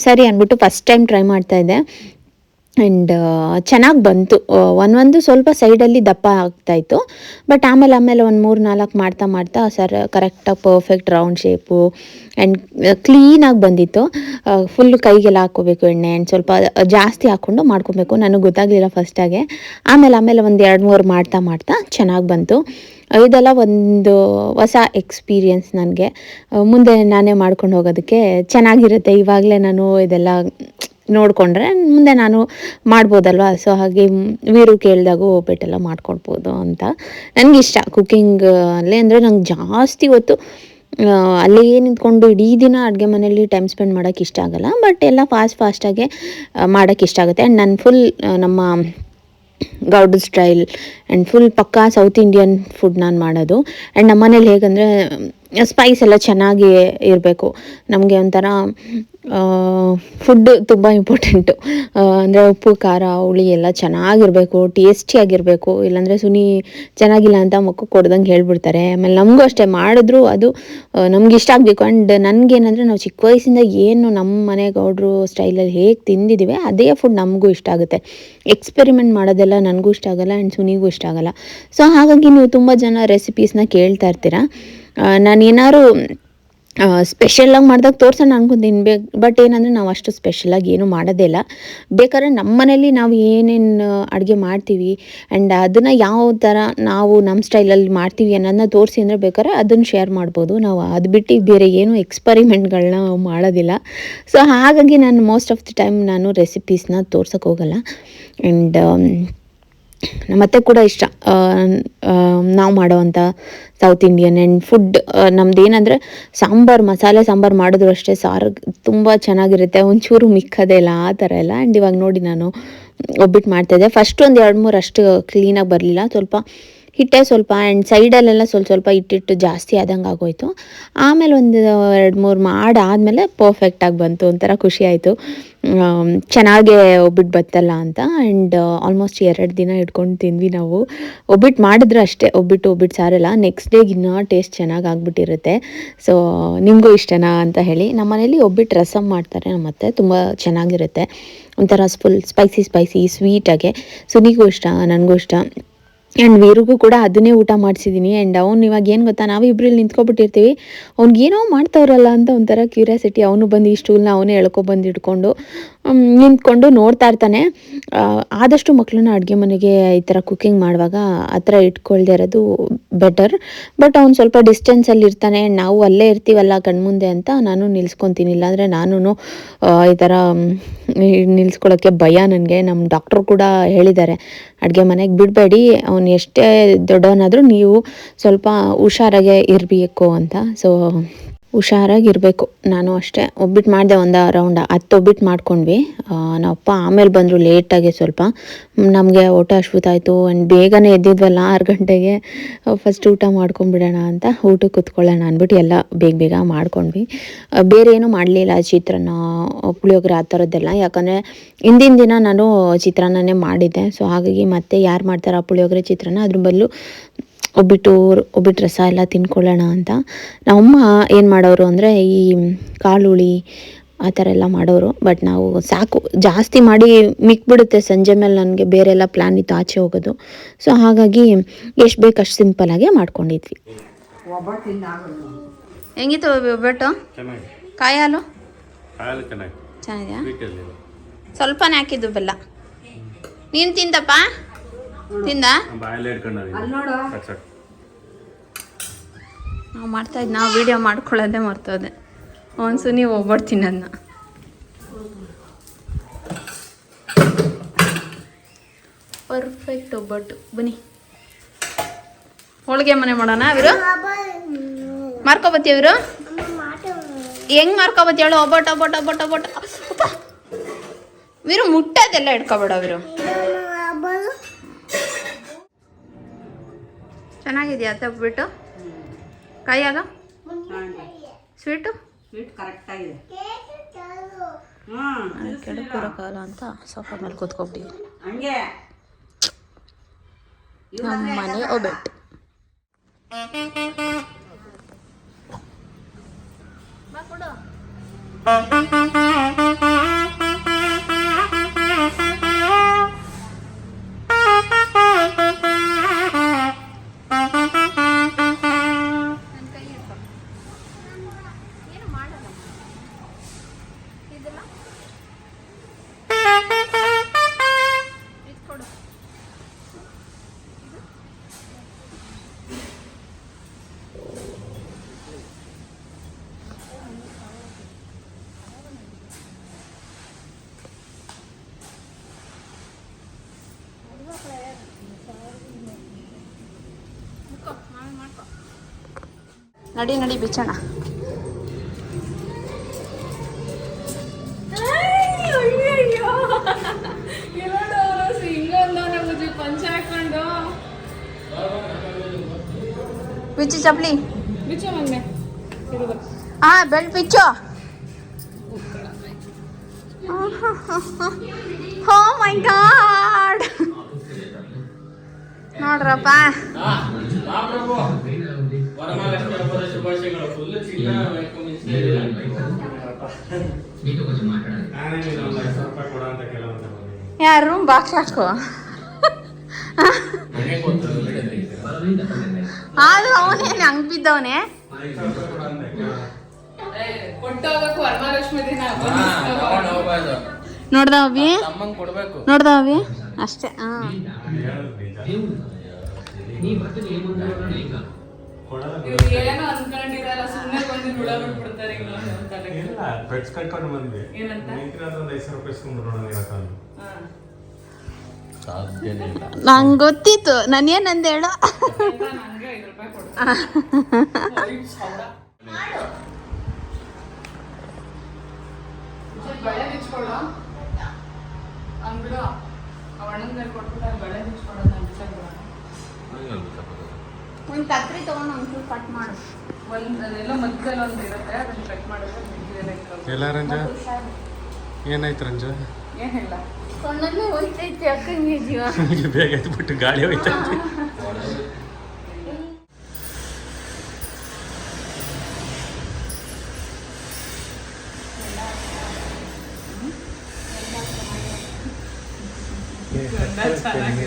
ಸರಿ ಅಂದ್ಬಿಟ್ಟು ಫಸ್ಟ್ ಟೈಮ್ ಟ್ರೈ ಮಾಡ್ತಾ ಇದ್ದೆ. ಆ್ಯಂಡ್ ಚೆನ್ನಾಗಿ ಬಂತು. ಒಂದೊಂದು ಸ್ವಲ್ಪ ಸೈಡಲ್ಲಿ ದಪ್ಪ ಆಗ್ತಾಯಿತ್ತು ಬಟ್ ಆಮೇಲೆ ಆಮೇಲೆ ಒಂದು ಮೂರು ನಾಲ್ಕು ಮಾಡ್ತಾ ಮಾಡ್ತಾ ಸರ್ ಕರೆಕ್ಟಾಗಿ ಪರ್ಫೆಕ್ಟ್ ರೌಂಡ್ ಶೇಪು ಆ್ಯಂಡ್ ಕ್ಲೀನಾಗಿ ಬಂದಿತ್ತು. ಫುಲ್ ಕೈಗೆಲ್ಲ ಹಾಕ್ಕೋಬೇಕು ಎಣ್ಣೆ ಆ್ಯಂಡ್ ಸ್ವಲ್ಪ ಜಾಸ್ತಿ ಹಾಕ್ಕೊಂಡು ಮಾಡ್ಕೊಬೇಕು. ನನಗೆ ಗೊತ್ತಾಗಲಿಲ್ಲ ಫಸ್ಟಾಗೆ ಆಮೇಲೆ ಆಮೇಲೆ ಒಂದು ಎರಡು ಮೂರು ಮಾಡ್ತಾ ಮಾಡ್ತಾ ಚೆನ್ನಾಗಿ ಬಂತು. ಇದೆಲ್ಲ ಒಂದು ಹೊಸ ಎಕ್ಸ್ಪೀರಿಯನ್ಸ್ ನನಗೆ. ಮುಂದೆ ನಾನೇ ಮಾಡ್ಕೊಂಡು ಹೋಗೋದಕ್ಕೆ ಚೆನ್ನಾಗಿರುತ್ತೆ. ಇವಾಗಲೇ ನಾನು ಇದೆಲ್ಲ ನೋಡಿಕೊಂಡ್ರೆ ಮುಂದೆ ನಾನು ಮಾಡ್ಬೋದಲ್ವಾ? ಸೊ ಹಾಗೆ ವೀರು ಕೇಳಿದಾಗೂ ಒಬ್ಬಟ್ಟೆಲ್ಲ ಮಾಡ್ಕೊಡ್ಬೋದು ಅಂತ. ನನಗೆ ಇಷ್ಟ ಕುಕ್ಕಿಂಗ್ ಅಲ್ಲೇ ಅಂದರೆ ನಂಗೆ ಜಾಸ್ತಿ ಹೊತ್ತು ಅಲ್ಲೇ ನಿಂತ್ಕೊಂಡು ಇಡೀ ದಿನ ಅಡುಗೆ ಮನೇಲಿ ಟೈಮ್ ಸ್ಪೆಂಡ್ ಮಾಡೋಕ್ಕೆ ಇಷ್ಟ ಆಗಲ್ಲ. ಬಟ್ ಎಲ್ಲ ಫಾಸ್ಟ್ ಫಾಸ್ಟಾಗೆ ಮಾಡೋಕ್ಕೆ ಇಷ್ಟ ಆಗುತ್ತೆ. ಆ್ಯಂಡ್ ನಾನು ಫುಲ್ ನಮ್ಮ ಗೌಡ್ ಸ್ಟೈಲ್ ಆ್ಯಂಡ್ ಫುಲ್ ಪಕ್ಕಾ ಸೌತ್ ಇಂಡಿಯನ್ ಫುಡ್ ನಾನು ಮಾಡೋದು. ಆ್ಯಂಡ್ ನಮ್ಮ ಮನೇಲಿ ಹೇಗಂದರೆ ಸ್ಪೈಸ್ ಎಲ್ಲ ಚೆನ್ನಾಗಿ ಇರಬೇಕು. ನಮಗೆ ಒಂಥರ ಫುಡ್ ತುಂಬ ಇಂಪಾರ್ಟೆಂಟು ಅಂದರೆ ಉಪ್ಪು, ಖಾರ, ಹುಳಿ ಎಲ್ಲ ಚೆನ್ನಾಗಿರಬೇಕು ಟೇಸ್ಟಿಯಾಗಿರಬೇಕು ಇಲ್ಲಾಂದರೆ ಸುನಿ ಚೆನ್ನಾಗಿಲ್ಲ ಅಂತ ಮುಖ ಕೊಡ್ದಂಗೆ ಹೇಳ್ಬಿಡ್ತಾರೆ. ಆಮೇಲೆ ನಮಗೂ ಅಷ್ಟೇ, ಮಾಡಿದ್ರು ಅದು ನಮ್ಗೆ ಇಷ್ಟ ಆಗಬೇಕು. ಆ್ಯಂಡ್ ನನಗೇನಂದರೆ ನಾವು ಚಿಕ್ಕ ವಯಸ್ಸಿಂದ ಏನು ನಮ್ಮ ಮನೆ ಗೌಡ್ರು ಸ್ಟೈಲಲ್ಲಿ ಹೇಗೆ ತಿಂದಿದ್ದೀವಿ ಅದೇ ಫುಡ್ ನಮಗೂ ಇಷ್ಟ ಆಗುತ್ತೆ. ಎಕ್ಸ್ಪೆರಿಮೆಂಟ್ ಮಾಡೋದೆಲ್ಲ ನನಗೂ ಇಷ್ಟ ಆಗಲ್ಲ ಆ್ಯಂಡ್ ಸುನಿಗೂ ಇಷ್ಟ ಆಗಲ್ಲ. ಸೊ ಹಾಗಾಗಿ ನೀವು ತುಂಬ ಜನ ರೆಸಿಪೀಸ್ನ ಕೇಳ್ತಾ ಇರ್ತೀರಾ? ನಾನು ಏನಾದ್ರು ಸ್ಪೆಷಲಾಗಿ ಮಾಡಿದಾಗ ತೋರ್ಸೋಣ ಅನ್ಕೊಂತೀನಿ. ಬೇ ಬಟ್ ಏನಂದರೆ ನಾವು ಅಷ್ಟು ಸ್ಪೆಷಲಾಗಿ ಏನೂ ಮಾಡೋದೇ ಇಲ್ಲ. ಬೇಕಾದ್ರೆ ನಮ್ಮ ಮನೇಲಿ ನಾವು ಏನೇನು ಅಡುಗೆ ಮಾಡ್ತೀವಿ ಆ್ಯಂಡ್ ಅದನ್ನು ಯಾವ ಥರ ನಾವು ನಮ್ಮ ಸ್ಟೈಲಲ್ಲಿ ಮಾಡ್ತೀವಿ ಅನ್ನೋದನ್ನ ತೋರಿಸಿ ಅಂದರೆ ಬೇಕಾದ್ರೆ ಅದನ್ನು ಶೇರ್ ಮಾಡ್ಬೋದು. ನಾವು ಅದು ಬಿಟ್ಟು ಬೇರೆ ಏನೂ ಎಕ್ಸ್ಪರಿಮೆಂಟ್ಗಳನ್ನ ಮಾಡೋದಿಲ್ಲ. ಸೊ ಹಾಗಾಗಿ ನಾನು ಮೋಸ್ಟ್ ಆಫ್ ದಿ ಟೈಮ್ ನಾನು ರೆಸಿಪೀಸ್ನ ತೋರ್ಸೋಕ್ಕೆ ಹೋಗಲ್ಲ. ಆ್ಯಂಡ್ ಮತ್ತೆ ಕೂಡ ಇಷ್ಟ. ನಾವು ಮಾಡೋವಂಥ ಸೌತ್ ಇಂಡಿಯನ್ ಆ್ಯಂಡ್ ಫುಡ್ ನಮ್ದು ಏನಂದರೆ ಸಾಂಬಾರು, ಮಸಾಲೆ ಸಾಂಬಾರು ಮಾಡಿದ್ರು ಅಷ್ಟೇ ಸಾರು ತುಂಬ ಚೆನ್ನಾಗಿರುತ್ತೆ. ಒಂಚೂರು ಮಿಕ್ಕದೇ ಇಲ್ಲ, ಆ ಥರ ಎಲ್ಲ. ಆ್ಯಂಡ್ ಇವಾಗ ನೋಡಿ ನಾನು ಒಬ್ಬಿಟ್ಟು ಮಾಡ್ತಾಯಿದ್ದೆ ಫಸ್ಟ್ ಒಂದು ಎರಡು ಮೂರು ಅಷ್ಟು ಕ್ಲೀನಾಗಿ ಬರಲಿಲ್ಲ. ಸ್ವಲ್ಪ ಹಿಟ್ಟೆ ಸ್ವಲ್ಪ ಆ್ಯಂಡ್ ಸೈಡಲ್ಲೆಲ್ಲ ಸ್ವಲ್ಪ ಸ್ವಲ್ಪ ಹಿಟ್ಟಿಟ್ಟು ಜಾಸ್ತಿ ಆದಂಗೆ ಆಗೋಯ್ತು. ಆಮೇಲೆ ಒಂದು ಎರಡು ಮೂರು ಮಾಡಾದಮೇಲೆ ಪರ್ಫೆಕ್ಟಾಗಿ ಬಂತು, ಒಂಥರ ಖುಷಿ ಆಯಿತು. ಚೆನ್ನಾಗೇ ಒಬ್ಬಿಟ್ಟು ಬತ್ತಲ್ಲ ಅಂತ ಆ್ಯಂಡ್ ಆಲ್ಮೋಸ್ಟ್ ಎರಡು ದಿನ ಇಟ್ಕೊಂಡು ತಿಂದ್ವಿ ನಾವು. ಒಬ್ಬಿಟ್ಟು ಮಾಡಿದ್ರೆ ಅಷ್ಟೇ, ಒಬ್ಬಿಟ್ಟು ಒಬ್ಬಿಟ್ಟು ಸಾರಲ್ಲ. ನೆಕ್ಸ್ಟ್ ಡೇಗೆ ಇನ್ನೂ ಟೇಸ್ಟ್ ಚೆನ್ನಾಗಿ ಆಗ್ಬಿಟ್ಟಿರುತ್ತೆ. ಸೊ ನಿಮಗೂ ಇಷ್ಟನಾ ಅಂತ ಹೇಳಿ, ನಮ್ಮ ಮನೇಲಿ ಒಬ್ಬಿಟ್ಟು ರಸಮ್ ಮಾಡ್ತಾರೆ ನಮ್ಮ ಅತ್ತೆ, ತುಂಬ ಚೆನ್ನಾಗಿರುತ್ತೆ. ಒಂಥರ ಫುಲ್ ಸ್ಪೈಸಿ ಸ್ಪೈಸಿ ಸ್ವೀಟಾಗೆ ಸುನಿಗೂ ಇಷ್ಟ, ನನಗೂ ಇಷ್ಟ. ಆ್ಯಂಡ್ ವೀರಿಗೂ ಕೂಡ ಅದನ್ನೇ ಊಟ ಮಾಡಿಸಿದ್ದೀನಿ ಆ್ಯಂಡ್ ಅವ್ನು ಇವಾಗ ಏನು ಗೊತ್ತಾ, ನಾವು ಇಬ್ಬರಲ್ಲಿ ನಿಂತ್ಕೊಬಿಟ್ಟಿರ್ತೀವಿ. ಅವ್ನಿಗೇನೋ ಮಾಡ್ತವ್ರಲ್ಲ ಅಂತ ಒಂಥರ ಕ್ಯೂರಿಯಾಸಿಟಿ ಅವನು ಬಂದು ಈ ಸ್ಟೂಲ್ನ ಅವನೇ ಎಳ್ಕೊಬಂದು ಇಟ್ಕೊಂಡು ನಿಂತ್ಕೊಂಡು ನೋಡ್ತಾ ಇರ್ತಾನೆ. ಆದಷ್ಟು ಮಕ್ಕಳನ್ನ ಅಡುಗೆ ಮನೆಗೆ ಈ ಥರ ಕುಕ್ಕಿಂಗ್ ಮಾಡುವಾಗ ಆ ಥರ ಇಟ್ಕೊಳ್ದೆ ಇರೋದು ಬೆಟರ್ ಬಟ್ ಅವ್ನು ಸ್ವಲ್ಪ ಡಿಸ್ಟೆನ್ಸಲ್ಲಿ ಇರ್ತಾನೆ. ನಾವು ಅಲ್ಲೇ ಇರ್ತೀವಲ್ಲ ಕಣ್ಮುಂದೆ ಅಂತ ನಾನು ನಿಲ್ಸ್ಕೊತೀನಿ. ಇಲ್ಲಾಂದರೆ ನಾನು ಈ ಥರ ನಿಲ್ಸ್ಕೊಳ್ಳೋಕ್ಕೆ ಭಯ ನನಗೆ. ನಮ್ಮ ಡಾಕ್ಟ್ರು ಕೂಡ ಹೇಳಿದ್ದಾರೆ. ಅಡುಗೆ ಮನೆಗೆ ಬಿಡಬೇಡಿ. ಅವನು ಎಷ್ಟೇ ದೊಡ್ಡವನಾದರೂ ನೀವು ಸ್ವಲ್ಪ ಹುಷಾರಾಗೆ ಇರಬೇಕು ಅಂತ. ಸೊ ಹುಷಾರಾಗಿರಬೇಕು. ನಾನು ಅಷ್ಟೇ. ಒಬ್ಬಿಟ್ಟು ಮಾಡಿದೆ ಒಂದು ರೌಂಡ್ ಹತ್ತು ಒಬ್ಬಿಟ್ಟು ಮಾಡ್ಕೊಂಡ್ವಿ. ನಮ್ಮ ಅಪ್ಪ ಆಮೇಲೆ ಬಂದರು ಲೇಟಾಗಿ ಸ್ವಲ್ಪ. ನಮಗೆ ಊಟ ಆಯಿತು. ಆ್ಯಂಡ್ ಬೇಗನೆ ಎದ್ದಿದ್ವಲ್ಲ, ಆರು ಗಂಟೆಗೆ ಫಸ್ಟ್ ಊಟ ಮಾಡ್ಕೊಂಡ್ಬಿಡೋಣ ಅಂತ ಊಟಕ್ಕೆ ಕುತ್ಕೊಳ್ಳೋಣ ಅಂದ್ಬಿಟ್ಟು ಎಲ್ಲ ಬೇಗ ಬೇಗ ಮಾಡ್ಕೊಂಡ್ವಿ. ಬೇರೆ ಏನೂ ಮಾಡಲಿಲ್ಲ ಚಿತ್ರಾನ್ನ, ಪುಳಿಯೋಗರೆ ಆ ಥರದ್ದೆಲ್ಲ. ಯಾಕಂದರೆ ಹಿಂದಿನ ದಿನ ನಾನು ಚಿತ್ರಾನ್ನನೇ ಮಾಡಿದ್ದೆ. ಸೊ ಹಾಗಾಗಿ ಮತ್ತೆ ಯಾರು ಮಾಡ್ತಾರೆ ಆ ಪುಳಿಯೋಗರೆ, ಚಿತ್ರಾನ್ನ? ಅದ್ರ ಬದಲು ಒಬ್ಬಿಟ್ಟು ಒಬ್ಬಿಟ್ಟು ರಸ ಎಲ್ಲ ತಿನ್ಕೊಳ್ಳೋಣ ಅಂತ. ನಮ್ಮಮ್ಮ ಏನು ಮಾಡೋರು ಅಂದರೆ ಈ ಕಾಳುಳಿ ಆ ಥರ ಎಲ್ಲ ಮಾಡೋರು. ಬಟ್ ನಾವು ಸಾಕು ಜಾಸ್ತಿ ಮಾಡಿ ಮಿಕ್ಬಿಡುತ್ತೆ ಸಂಜೆ ಮೇಲೆ ನನಗೆ ಬೇರೆ ಎಲ್ಲ ಪ್ಲ್ಯಾನ್ ಇತ್ತು ಆಚೆ ಹೋಗೋದು. ಸೊ ಹಾಗಾಗಿ ಎಷ್ಟು ಬೇಕು ಅಷ್ಟು ಸಿಂಪಲಾಗೆ ಮಾಡ್ಕೊಂಡಿದ್ವಿ. ಹೆಂಗಿತ್ತು ಒಬ್ಬಟ್ಟು? ಕಾಯಿ ಹಾಲು ಹಾಲು ಚೆನ್ನಾಗಿ ಚೆನ್ನಾಗಿದೆಯಾ? ಸ್ವಲ್ಪನೇ ಹಾಕಿದ್ದು ಬೆಲ್ಲ. ನೀನು ತಿಂದಪ್ಪ? ತಿಂದ? ನಾವು ಮಾಡ್ತಾ ಇದ್ ನಾವು ವೀಡಿಯೋ ಮಾಡ್ಕೊಳ್ಳೋದೇ ಮರ್ತೋದೆ. ಒಂದ್ಸು ನೀವು ಒಬ್ಬಟ್ಟು ತಿನ್ನೋದನ್ನ ಪರ್ಫೆಕ್ಟ್ ಒಬ್ಬಟ್ಟು. ಬನ್ನಿ. ಹೋಳಿಗೆ ಮನೆ ಮಾಡೋಣ ಇವರು? ಮಾರ್ಕೊಬತ್ತಿ ಇವರು? ಹೆಂಗ್ ಮಾರ್ಕೊಬತ್ತಿ? ಹೇಳು ಒಬ್ಬಟ್ಟು ಒಬ್ಬಟ್ಟು ಒಬ್ಬಟ್ಟು ಒಬ್ಬಟ್ಟು. ಇವರು ಮುಟ್ಟದೆಲ್ಲ ಇಟ್ಕೋಬೇಡ ಇಟ್ಕೊಬೇಡ ಇವರು. ಚೆನ್ನಾಗಿದೆಯಾ ತಗ್ಬಿಟ್ಟು ಕೈ ಕಾಯಾಗ? ಸ್ವೀಟು ಸ್ವೀಟ್ ಕರೆಕ್ಟಾಗಿದೆ ಅಂತ ಸೋಫಾ ಮೇಲೆ ಕೂತ್ಕೊಬಿಟ್ಟಿವಿ ಹಂಗೆ. ನಮ್ಮ ಮನೆ ಒಬ್ಬಟ್ಟು. ನಡಿ ನಡಿ ಬಿಚ್ಚೋಣ. ಬಿಚ್ಚು ಚಪ್ಲಿ ಹಾ ಬೆಲ್ಟ್ ಬಿಚ್ಚು. ಹೋ ಮೈ ಗಾಡ್ ನೋಡ್ರಪ್ಪ. ನಾನೇ ನೀನು ಒಂದು ಐದು ಸಾವಿರ ರೂಪಾಯಿ ಕೊಡ ಅಂತ ಕೇಳೋಂತ ಬಂದಿದ್ದೀನಿ. ಯಾರು ಬಾಕ್ಲಾಕೋ ಆದ್ರೂ ಅವನೇನು ಹಂಗ್ ಬಿದ್ದವನೇ. ಐದು ಸಾವಿರ ರೂಪಾಯಿ ಕೊಡ ಅಂತ ಕೇಳೋಣ ಕೊಟ್ಟೋಗಕ್ಕೂ ವರಮಹಾಲಕ್ಷ್ಮಿ ದಿನ. ನೋಡ್ದ ಅವಿ ತಮ್ಮಂಗ್ ಕೊಡ್ಬೇಕು. ನೋಡ್ದ ಅವಿ ಅಷ್ಟೇ ಹಾ. ಏನೋ ಅನ್ಕೊಂಡಿರಲ್ಲ ಸುಮ್ಮನೆ ಬಂದು ಹುಳ ಬಿಟ್ಬಿಡ್ತಾರೆ ಈಗ ಅಂತ ಇಲ್ಲ ಬೆಡ್ಸ್ ಕಟ್ಕೊಂಡು ಬಂದ್ವಿ. ಏನಂತ? ನಿಂತಿರೋದು ಒಂದು ಐದು ಸಾವಿರ ರೂಪಾಯಿ ಇಸ್ಕೊಂಡು ನೋಡೋಣ ಇವತ್ತೊಂದು ನಂಗೆ ಗೊತ್ತಿತ್ತು. ನಾನು ಏನಂದೆ ಹೇಳೋ? ಅವಣ್ಣನ ಅಂದ್ಬಿಡು ಅವ ಅಣ್ಣನ ಕೊಟ್ಬಿಟ್ಟ ಬಳೆ ಬಿಚ್ಕೊಡೋದು ಅಂತ ಒಂದು ಕತ್ರಿ ತಗೊಂಡು ಒಂಚೂರು ಕಟ್ ಮಾಡು. ಒಂದು ಅದೆಲ್ಲ ಮಧ್ಯದಲ್ಲಿ ಒಂದು ಇರುತ್ತೆ ಅದನ್ನ ಕಟ್ ಮಾಡಿದ್ರೆ ಎಲ್ಲ ರಂಜ? ಏನಾಯ್ತು ರಂಜ? ಏನಿಲ್ಲ. ಕಣ್ಣಲ್ಲೇ ಹೋಯ್ತೈತೆ ಅಕ್ಕಂಗೆ ಜೀವ. ಬೇಗ ಎದ್ಬಿಟ್ಟು ಗಾಳಿ ಹೋಯ್ತೈತೆ ಸಾಲಿಗೆ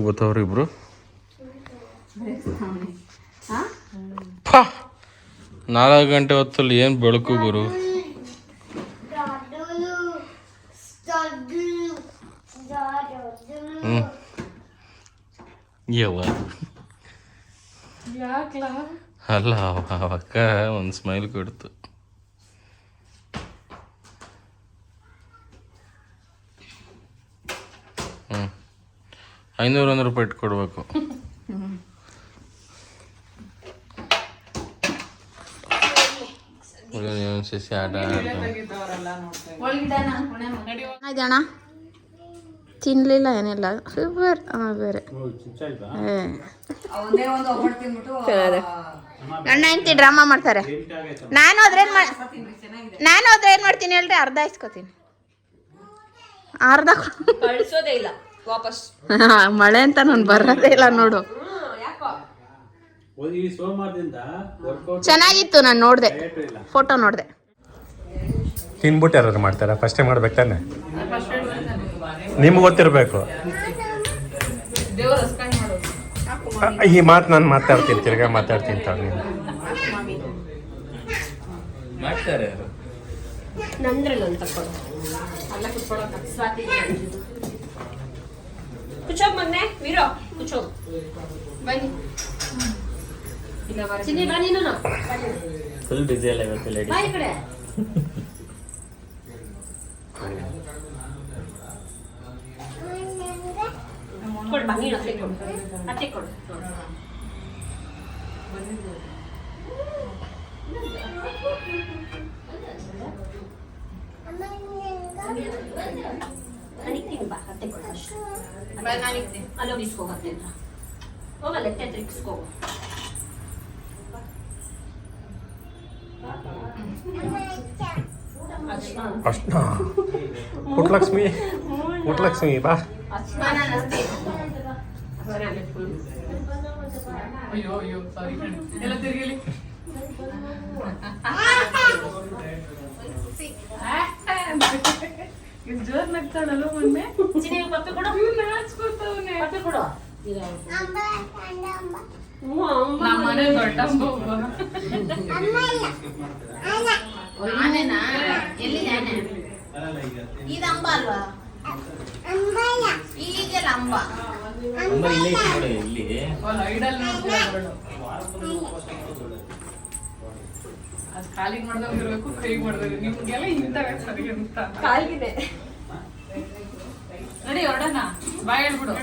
ಬೆಳ್ಳಗ್ ಬತ್ತವ್ರಿ ಇಬ್ರು? ನಾಲ್ಕು ಗಂಟೆ ಹೊತ್ತಲ್ಲಿ ಏನು ಬೆಳಕು ಗುರು? ಹ್ಞೂ ಯವ್ವ. ಅಲ್ಲ ಅವ- ಅವ ಅಕ್ಕ ಒಂದು ಸ್ಮೈಲ್ ಕೊಡ್ತು. ಐನೂರು ಒಂದು ರೂಪಾಯಿ ಇಟ್ಕೊಡ್ಬೇಕು. ಸಸಿ ಆಟ ತಿನ್ಲಿಲ್ಲ ಏನಿಲ್ಲ. ಸೂಪರ್ ಬೇರೆ. ಅಣ್ಣ ಹೆಂಡತಿ ಡ್ರಾಮಾ ಮಾಡ್ತಾರೆ. ನಾನು ಹೋದ್ರೆ ಏನ್ ಮಾಡ್ ನಾನು ಹೋದ್ರೆ ಏನ್ ಮಾಡ್ತೀನಿ ಹೇಳ್ರಿ? ಅರ್ಧ ಇಸ್ಕೊತೀನಿ. ಅರ್ಧ ಕಳಿಸೋದೇ ಇಲ್ಲ. ವಾಪಸ್. (laughs) ಮಳೆ ಅಂತ ನಾನು ಬರೋದೇ ಇಲ್ಲ ನೋಡು. ಯಾಕೋ? ಈ ಸೋಮವಾರದಿಂದ ವರ್ಕೌಟ್ ಚೆನ್ನಾಗಿತ್ತು ನಾನು ನೋಡಿದೆ. ಫೋಟೋ ನೋಡಿದೆ. ತಿನ್ಬಿಟ್ಟು ಯಾರು ಮಾಡ್ತಾರ? ಫಸ್ಟೇ ಮಾಡ್ಬೇಕು ತಾನೆ? ನಿಮ್ಗೆ ಗೊತ್ತಿರಬೇಕು. ಈ ಮಾತು ನಾನು ಮಾತಾಡ್ತೀನಿ ತಿರ್ಗಾ ಮಾತಾಡ್ತೀನಿ ತಾವ್ ನೀನು. ಮಾಡ್ತಾರೆ ನಂದ್ರಲ್ಲಿ ಒಂದು ತಕ್ಕೊಡು ಅಲ್ಲ ಕುತ್ಕೊಳ್ಳೋಕೆ ಸ್ವಾತಿ ಕುಚೋಗ್ ಮಗ್ನೆ ವೀರೋ ಕುಚೋಗ್ ಬನ್ನಿ ಇಲ್ಲ ಬರ ಚಿನ್ನಿ ಬಾ ನೀನು ಫುಲ್ ಬಿಸಿ ಅಲ್ಲ ಇವತ್ತು ಲೇಡಿ ಬಾ ಈ ಕಡೆ ಕೊಡು ಬಾ ನೀನು ಅತ್ತೆ ಕೊಡು ಅತ್ತೆ ಕೊಡು ನನಗೆ ಬಾ ಅತ್ತೆ ಕೊಡು ಅಷ್ಟು ಅಲ್ಲೋಗಿ ಇಸ್ಕೋ ಅತ್ತೆ ಹತ್ರ ಹೋಗಲ್ಲ ಅತ್ತೆ ಹತ್ರ ಇಸ್ಕೋ ಅಷ್ಟ ಕುಟ್ಲಕ್ಷ್ಮಿ ಕುಟ್ಲಕ್ಷ್ಮಿ, ಬಾ. ಅಯ್ಯೋ ಅಯ್ಯೋ ಸಾರಿ ಎಲ್ಲ ತಿರುಗಲಿ ಜೋರ್ ನಗ್ತಾಳಲ್ಲ ಮೊನ್ನೆ ಚಿನ್ನಿ ಪಪ್ಪಿ ಕೊಡು ನಾಚ್ಕೊತಾವ್ನೆ ಪಪ್ಪಿ ಕೊಡು ಅಮ್ಮ ಅಮ್ಮ ಹ್ಞೂ ಅಮ್ಮ ನಮ್ಮ ಮನೆ ದೊಡ್ಡ ಒಬ್ಬ. ಎಲ್ಲಿದೆ ಆನೆ ಇದು ಅಂಬ ಅಲ್ವಾ ಅಮ್ಮಯ್ಯ ಈಗೆಲ್ಲ ಅಂಬ ಅವ್ಳ ಐಡಲ್ ನೋಡ್ತಿರೋಳು ಅದ್ ಕಾಲಿಗೆ ಮಾಡ್ದಾಗ ಇರ್ಬೇಕು ಕೈಗೆ ಮಾಡ್ದಾಗ. ನಿಮ್ಗೆಲ್ಲ ಇಂಥವೇ ಸರಿ ಅಂತ. ಕಾಲ್ಗಿದೆ. ನಡಿ ಹೊಡೋಣ ಬಾಯ್ ಹೇಳ್ಬಿಡು.